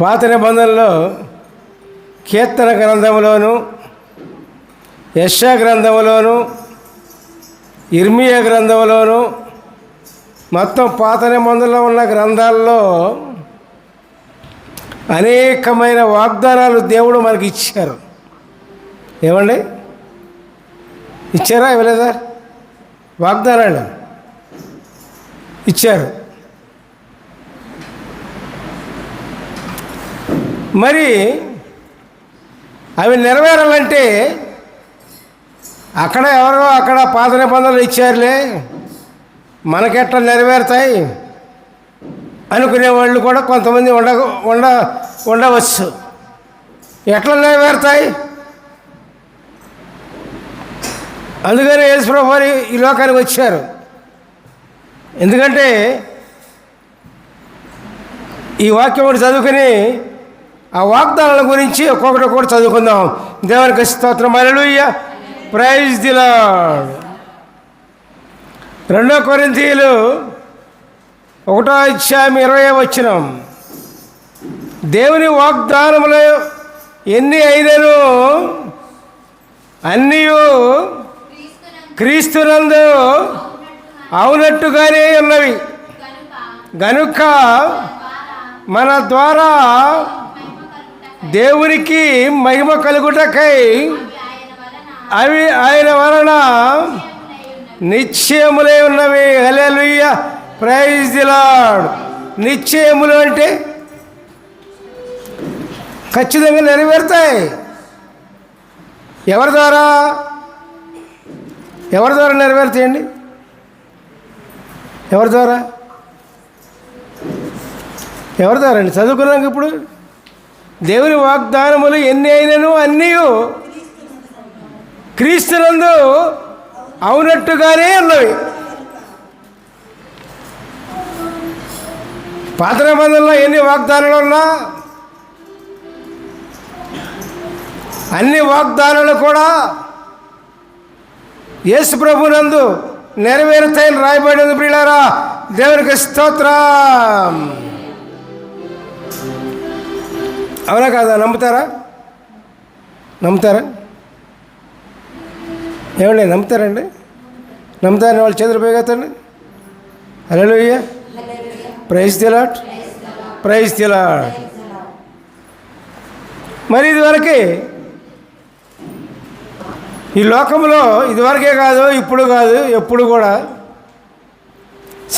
పాత నిబంధనలో కీర్తన గ్రంథంలోను యశా గ్రంథంలోను ఇర్మియా గ్రంథంలోను మొత్తం పాత నిబంధనలో ఉన్న గ్రంథాల్లో అనేకమైన వాగ్దానాలు దేవుడు మనకి ఇచ్చారు. ఏమండి? ఇచ్చారా? ఇవ్వలేదా? వాగ్దానాలు ఇచ్చారు. మరి అవి నెరవేరాలంటే అక్కడ ఎవరో అక్కడ పాత నిబంధనలు ఇచ్చారులే. మనకెట్లా నెరవేరుతాయి అనుకునే వాళ్ళు కూడా కొంతమంది ఉండ ఉండ ఉండవచ్చు. ఎట్లా నెరవేరుతాయి? అందుకని యేసుప్రభు ఈ లోకానికి వచ్చారు. ఎందుకంటే ఈ వాక్యం చదువుకుని ఆ వాగ్దానాల గురించి ఒక్కొక్కటి ఒక్కొక్కటి చదువుకుందాం. దేవునికి స్తోత్రం. అలలుయ్య ప్రైజ్ దిలాడ్ రెండో కొరింతీయులు ఒకటో అధ్యాయం ఇరవై వచ్చినాం దేవుని వాగ్దానములు ఎన్ని అయినను? అన్నీ క్రీస్తునందు అవునట్టుగానే ఉన్నవి. గనుక మన ద్వారా దేవునికి మహిమ కలుగుటకై అవి ఆయన వలన నిశ్చయములై ఉన్నవి. హలెలుయ్య ప్రైజ్ దిలాడ్ నిశ్చయములు అంటే ఖచ్చితంగా నెరవేరుతాయి. ఎవరి ద్వారా? ఎవరి ద్వారా నెరవేరుతాయండి? ఎవరి ద్వారా? ఎవరి ద్వారా అండి? చదువుకున్నాక ఇప్పుడు దేవుని వాగ్దానములు ఎన్ని అయినను అన్నీ క్రీస్తునందు అవునట్టుగానే ఉన్నవి. పాత నిబంధనలో ఎన్ని వాగ్దానాలు ఉన్నా అన్ని వాగ్దానాలు కూడా యేసు ప్రభునందు నెరవేరుతాయని రాయబడింది ప్రియులారా దేవునికి స్తోత్రం. అవునా కాదా? నమ్ముతారా? నమ్ముతారా? ఏమండి నమ్ముతారండి? నమ్ముతారని వాళ్ళు చేతులు పోయగతండి హలో ప్రైజ్ తిలాట్ ప్రైజ్ తిలాట్ మరి ఇదివరకే ఈ లోకంలో ఇదివరకే కాదు ఇప్పుడు కాదు ఎప్పుడు కూడా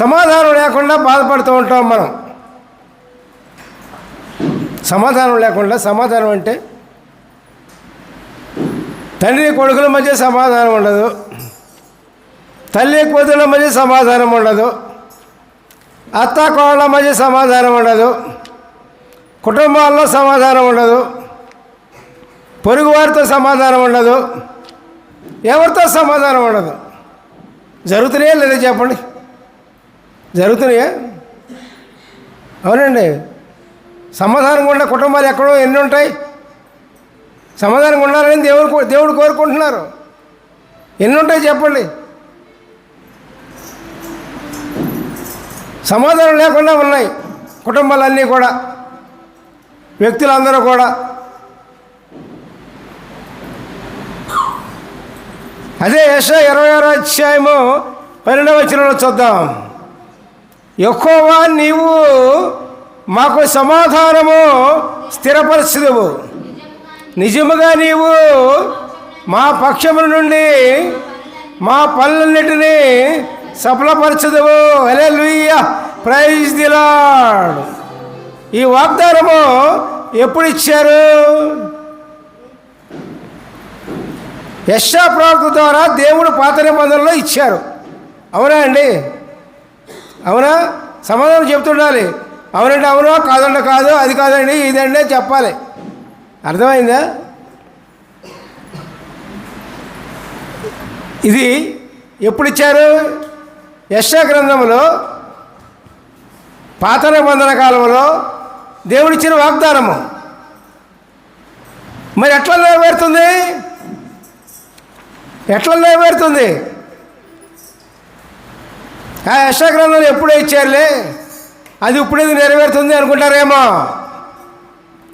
సమాధానం లేకుండా బాధపడుతూ ఉంటాం మనం. సమాధానం లేకుండా సమాధానం అంటే తండ్రి కొడుకుల మధ్య సమాధానం ఉండదు. తల్లి కూతుళ్ళ మధ్య సమాధానం ఉండదు. అత్త కోళ్ళ మధ్య సమాధానం ఉండదు. కుటుంబాల్లో సమాధానం ఉండదు. పొరుగువారితో సమాధానం ఉండదు. ఎవరితో సమాధానం ఉండదు? జరుగుతున్నాయా లేదా చెప్పండి? జరుగుతున్నాయా? అవునండి. సమాధానం ఉన్న కుటుంబాలు ఎక్కడో ఎన్ని ఉంటాయి? సమాధానం ఉండాలని దేవుడు దేవుడు కోరుకుంటున్నారు. ఎన్ని ఉంటాయి చెప్పండి? సమాధానం లేకుండా ఉన్నాయి కుటుంబాలన్నీ కూడా వ్యక్తులందరూ కూడా. అదే యశ ఇరవై ఆరో అధ్యాయము పన్నెండవ చూద్దాం. ఎక్కువ నీవు మాకు సమాధానము స్థిరపరచదువు నిజముగా నీవు మా పక్షముల నుండి మా పనులన్నిటినీ సఫలపరచదువు అలే లుయ్య ప్రైజ్ దిలాడ్ ఈ వాగ్దానము ఎప్పుడు ఇచ్చారు? యశా ప్రవక్త ద్వారా దేవుడు పాత నిబంధనలో ఇచ్చారు. అవునా అండి? అవునా? సమాధానం చెప్తుండాలి అవునంటే అవును కాదంటే కాదు అది కాదండి ఇదండి చెప్పాలి. అర్థమైందా? ఇది ఎప్పుడు ఇచ్చారు? యశా గ్రంథంలో పాత నిబంధన కాలంలో దేవుడిచ్చిన వాగ్దానము. మరి ఎట్లా నెరవేరుతుంది ఎట్లా నెరవేరుతుంది ఆ యశా గ్రంథంలో ఎప్పుడే ఇచ్చారులే. అది ఇప్పుడేది నెరవేరుతుంది అనుకుంటారేమో.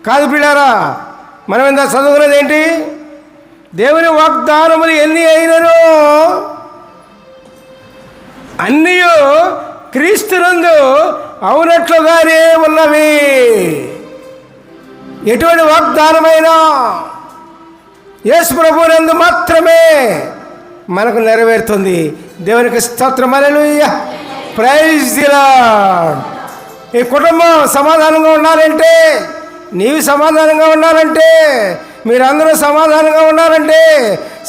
కాదు పిల్లారా మనం ఇంత చదువుకున్నది ఏంటి? దేవుని వాగ్దానములు ఎన్ని అయినను? అన్నీ క్రీస్తునందు అవునట్లుగానే ఉన్నవి. ఎటువంటి వాగ్దానమైనా యేసు ప్రభునందు మాత్రమే మనకు నెరవేరుతుంది. దేవునికి స్తోత్రం. అలెలుయ్య ప్రైజ్ ది ఈ కుటుంబం సమాధానంగా ఉండాలంటే నీవు సమాధానంగా ఉండాలంటే మీరందరూ సమాధానంగా ఉండాలంటే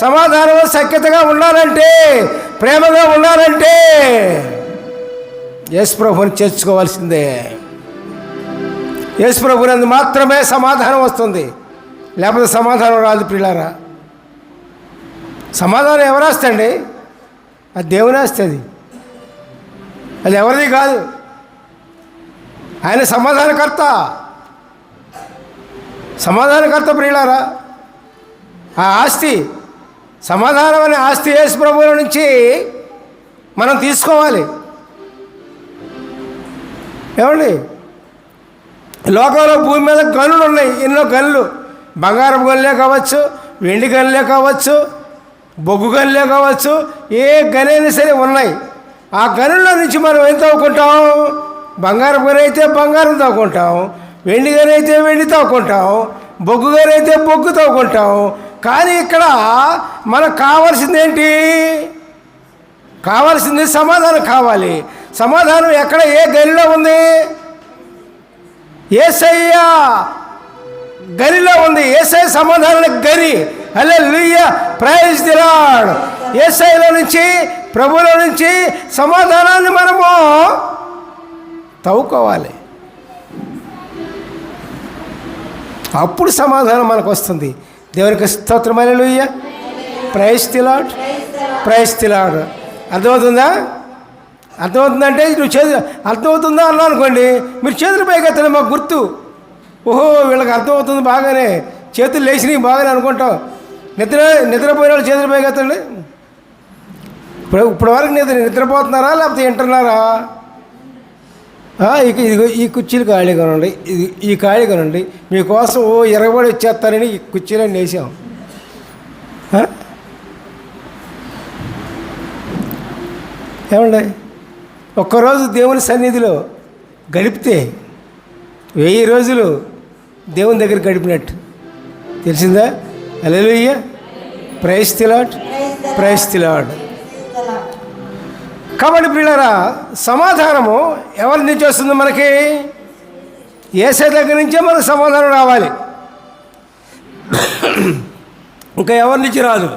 సమాధానం సఖ్యతగా ఉండాలంటే ప్రేమగా ఉండాలంటే యేసు ప్రభుని చేర్చుకోవాల్సిందే. యేసుప్రభునందు మాత్రమే సమాధానం వస్తుంది. లేకపోతే సమాధానం రాదు పిల్లారా సమాధానం ఎవరాస్తండి అది దేవుని వస్తుంది అది ఎవరిది కాదు. ఆయన సమాధానకర్త. సమాధానకర్త ప్రియులారా ఆ ఆస్తి సమాధానం అనే ఆస్తి యేసు ప్రభువుల నుంచి మనం తీసుకోవాలి. ఏమండి? లోకంలో భూమి మీద గనులు ఉన్నాయి ఎన్నో గనులు. బంగారం గనులే కావచ్చు వెండి గనులే కావచ్చు బొగ్గు గనులే కావచ్చు ఏ గనైనా సరే ఉన్నాయి. ఆ గనుల్లో నుంచి మనం ఎంత అవుకుంటాం బంగారం గని అయితే బంగారం తవ్వుకుంటాం వెండి గని అయితే వెండి తవ్వుకుంటాం బొగ్గు గని అయితే బొగ్గు తవ్వుకుంటాం కానీ ఇక్కడ మనకు కావాల్సింది ఏంటి కావాల్సింది సమాధానం కావాలి. సమాధానం ఎక్కడ ఏ గరిలో ఉంది? ఏసయ్య గరిలో ఉంది. ఏసై సమాధానం గరి అల్లే లుయ్య ప్రైజ్ దిలాడ్ ఏసైలో నుంచి ప్రభులో నుంచి సమాధానాన్ని మనము తవ్వుకోవాలి. అప్పుడు సమాధానం మనకు వస్తుంది. దేవునికి స్తోత్రమైన లూయ ప్రైజ్ తిలాడ్ ప్రైజ్ తిలాడ్ అర్థమవుతుందా? అర్థమవుతుందంటే నువ్వు చేతులు అర్థమవుతుందా అన్నా అనుకోండి మీరు చేతులు పైకి మాకు గుర్తు. ఓహో వీళ్ళకి అర్థమవుతుంది బాగానే. చేతులు లేచినవి బాగానే అనుకుంటాం. నిద్ర నిద్రపోయిన వాళ్ళు చేతులు పైకెత్తండి ఇప్పుడు ఇప్పుడు వరకు నిద్ర నిద్రపోతున్నారా లేకపోతే వింటున్నారా? ఇక ఇదిగో ఈ కుర్చీలు ఖాళీగా కొనండి. ఇది ఈ ఖాళీగా కొనండి. మీకోసం ఓ ఇరవై వచ్చేస్తారని ఈ కుర్చీలో వేసాం. ఏమండి? ఒక్కరోజు దేవుని సన్నిధిలో గడిపితే వెయ్యి రోజులు దేవుని దగ్గర గడిపినట్టు. తెలిసిందా? అలెలుయ్య ప్రైస్ తిలాడ్ ప్రైస్ తిలాడ్ కాబట్టి పిల్లరా సమాధానము ఎవరి నుంచి వస్తుంది మనకి? ఏసే దగ్గర నుంచే మనకు సమాధానం రావాలి. ఇంకా ఎవరి నుంచి రాదు?